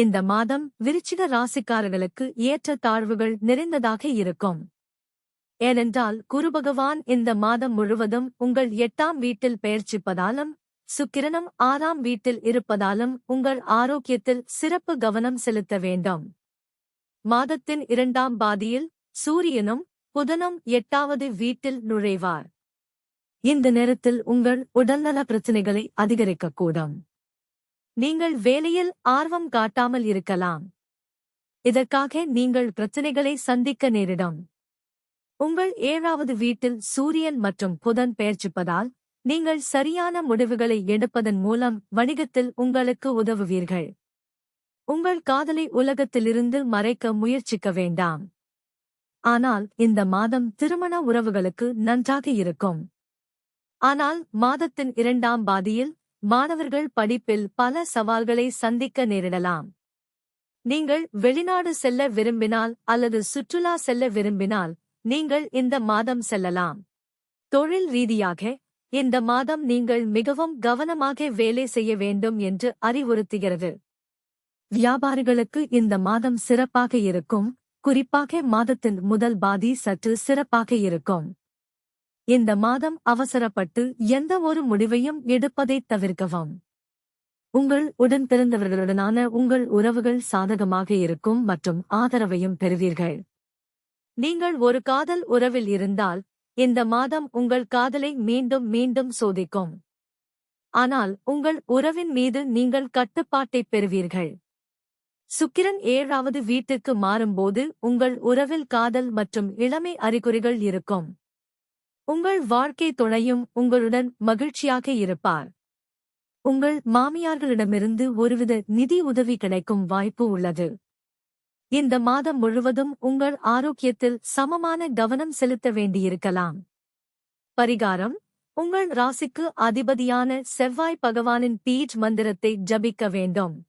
இந்த மாதம் விருச்சிக ராசிக்காரர்களுக்கு ஏற்ற தாழ்வுகள் நிறைந்ததாக இருக்கும். ஏனென்றால் குரு பகவான் இந்த மாதம் முழுவதும் உங்கள் எட்டாம் வீட்டில் பெயர்ச்சிப்பதாலும் சுக்கிரனும் ஆறாம் வீட்டில் இருப்பதாலும் உங்கள் ஆரோக்கியத்தில் சிறப்பு கவனம் செலுத்த வேண்டும். மாதத்தின் இரண்டாம் பாதியில் சூரியனும் புதனும் எட்டாவது வீட்டில் நுழைவார். இந்த நேரத்தில் உங்கள் உடல்நல பிரச்சினைகளை அதிகரிக்கக்கூடும். நீங்கள் வேலையில் ஆர்வம் காட்டாமல் இருக்கலாம். இதற்காக நீங்கள் பிரச்சனைகளை சந்திக்க நேரிடும். உங்கள் ஏழாவது வீட்டில் சூரியன் மற்றும் புதன் பெயர்ச்சிப்பதால் நீங்கள் சரியான முடிவுகளை எடுப்பதன் மூலம் வணிகத்தில் உங்களுக்கு உதவுவீர்கள். உங்கள் காதலை உலகத்திலிருந்து மறைக்க முயற்சிக்க வேண்டாம். ஆனால் இந்த மாதம் திருமண உறவுகளுக்கு நன்றாக இருக்கும். ஆனால் மாதத்தின் இரண்டாம் பாதியில் மாணவர்கள் படிப்பில் பல சவால்களை சந்திக்க நேரிடலாம். நீங்கள் வெளிநாடு செல்ல விரும்பினால் அல்லது சுற்றுலா செல்ல விரும்பினால் நீங்கள் இந்த மாதம் செல்லலாம். தொழில் ரீதியாக இந்த மாதம் நீங்கள் மிகவும் கவனமாக வேலை செய்ய வேண்டும் என்று அறிவுறுத்துகிறது. வியாபாரிகளுக்கு இந்த மாதம் சிறப்பாக இருக்கும் குறிப்பாக மாதத்தின் முதல் பாதி சற்று சிறப்பாக இருக்கும். இந்த மாதம் அவசரப்பட்டு எந்த ஒரு முடிவையும் எடுப்பதைத் தவிர்க்கவும். உங்கள் உடன் பிறந்தவர்களுடனான உங்கள் உறவுகள் சாதகமாக இருக்கும் மற்றும் ஆதரவையும் பெறுவீர்கள். நீங்கள் ஒரு காதல் உறவில் இருந்தால் இந்த மாதம் உங்கள் காதலை மீண்டும் மீண்டும் சோதிக்கும். ஆனால் உங்கள் உறவின் மீது நீங்கள் கட்டுப்பாட்டைப் பெறுவீர்கள். சுக்கிரன் ஏழாவது வீட்டிற்கு மாறும்போது உங்கள் உறவில் காதல் மற்றும் இளமை அறிகுறிகள் இருக்கும். உங்கள் வாழ்க்கை துணையும் உங்களுடன் மகிழ்ச்சியாக இருப்பார். உங்கள் மாமியார்களிடமிருந்து ஒருவித நிதி உதவி கிடைக்கும் வாய்ப்பு உள்ளது. இந்த மாதம் முழுவதும் உங்கள் ஆரோக்கியத்தில் சமமான கவனம் செலுத்த வேண்டியிருக்கலாம். பரிகாரம் உங்கள் ராசிக்கு அதிபதியான செவ்வாய் பகவானின் பீஜ் மந்திரத்தை ஜபிக்க வேண்டும்.